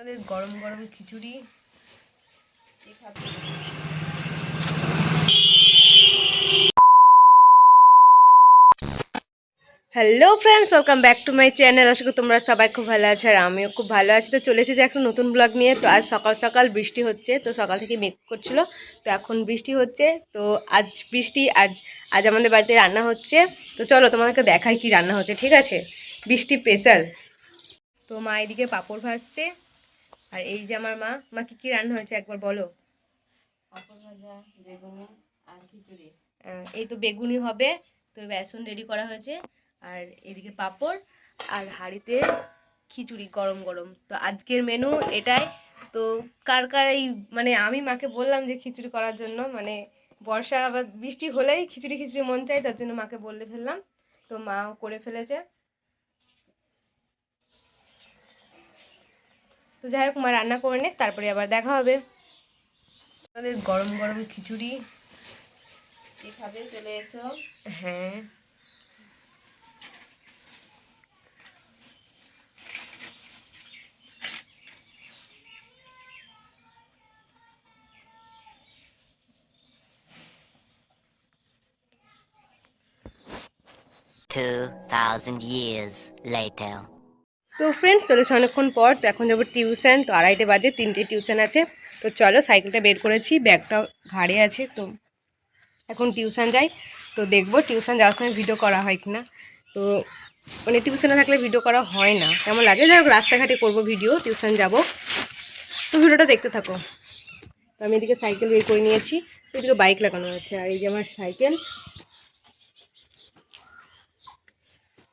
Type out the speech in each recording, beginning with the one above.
আমাদের গরম গরম খিচুড়ি। Hello friends welcome back to my channel আশা করি তোমরা সবাই খুব ভালো আছো আর আমিও খুব ভালো আছি। তো চলে এসেছি একটা নতুন ব্লগ নিয়ে। তো আজ সকাল সকাল বৃষ্টি হচ্ছে তো সকাল থেকে মেঘ করছিল। তো এখন বৃষ্টি হচ্ছে তো আজ বৃষ্টি আজ আজ আমাদের বাড়িতে রান্না হচ্ছে। তো চলো তোমাদেরকে দেখাই কি রান্না হচ্ছে ঠিক আছে? বৃষ্টি স্পেশাল তো মা এদিকে পাঁপড় ভাজছে। আর এই যে আমার মা মা কি কি রান্না হয়েছে একবার বলো? পাপড় ভাজা বেগুনি আর খিচুড়ি। এই তো বেগুনি হবে তো বেসন রেডি করা হয়েছে। আর এদিকে পাঁপড় আর হাঁড়িতে খিচুড়ি গরম গরম। তো আজকের মেনু এটাই। তো কার কার এই মানে আমি মাকে বললাম যে খিচুড়ি করার জন্য মানে বর্ষা বা বৃষ্টি হলেই খিচুড়ি খিচুড়ি মন চাই তার জন্য মাকে বলে ফেললাম। তো মাও করে ফেলেছে। তো যাই হোক মা রান্না করে নে তারপরে আবার দেখা হবে। আমাদের গরম গরম খিচুড়ি। কে খাবে? চলে এসো। হ্যাঁ। Two thousand years later. তো ফ্রেন্ডস চলেছে অনেকক্ষণ পর তো এখন যাব টিউশন তো আড়াইটে বাজে, তিনটে টিউশন আছে। তো চলো সাইকেলটা বের করেছি ব্যাগটাও ঘাড়ে আছে, তো এখন টিউশন যাই। তো দেখব টিউশন যাওয়ার সময় ভিডিও করা হয় কিনা। তো মানে টিউশনে থাকলে ভিডিও করা হয় না। কেমন লাগে? যাই হোক, রাস্তাঘাটে করব ভিডিও টিউশন যাব। তো ভিডিওটা দেখতে থাকো। তো আমি এদিকে সাইকেল বের করে নিয়েছি, এদিকে বাইক লাগানো আছে, আর এই যে আমার সাইকেল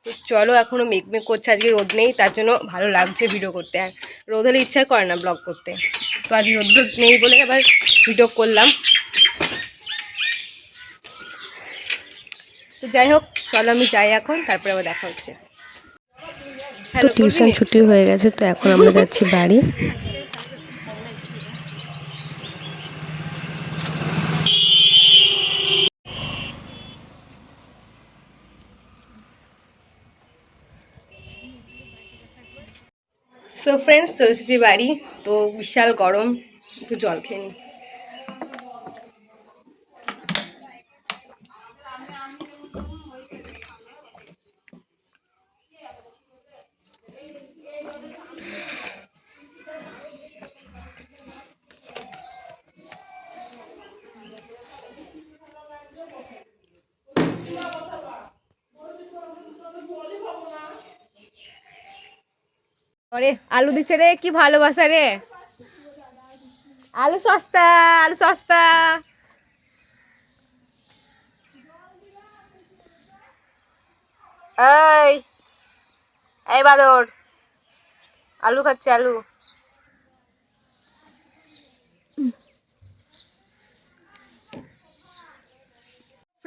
তো চলো এখনও মেঘ মেঘ করছে, আজকে রোদ নেই, তার জন্য ভালো লাগছে ভিডিও করতে। আর রোদ হলে ইচ্ছা করে না ব্লগ করতে। তো আজ রোদ রোদ নেই বলে আবার ভিডিও করলাম। তো যাই হোক, চলো আমি যাই এখন, তারপরে আবার দেখা হচ্ছে। তো টিউশন ছুটি হয়ে গেছে, তো এখন আমরা যাচ্ছি বাড়ি। সো ফ্রেন্ডস চলে এসেছি বাড়ি তো বিশাল গরম একটু জল খেয়ে নিই আরে আলু দিচ্ছে রে, কি ভালোবাসা রে। আলু সস্তা আলু সস্তা। এই এই বাদর, আলু খাচ্ছে, আলু।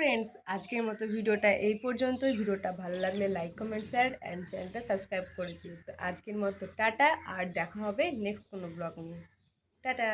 ফ্রেন্ডস আজকের মতো ভিডিওটা এই পর্যন্তই। ভিডিওটা ভালো লাগলে লাইক কমেন্ট শেয়ার অ্যান্ড চ্যানেলটা সাবস্ক্রাইব করে দিও। তো আজকের মতো টাটা, আর দেখা হবে নেক্সট কোনো ব্লগ নিয়ে। টাটা!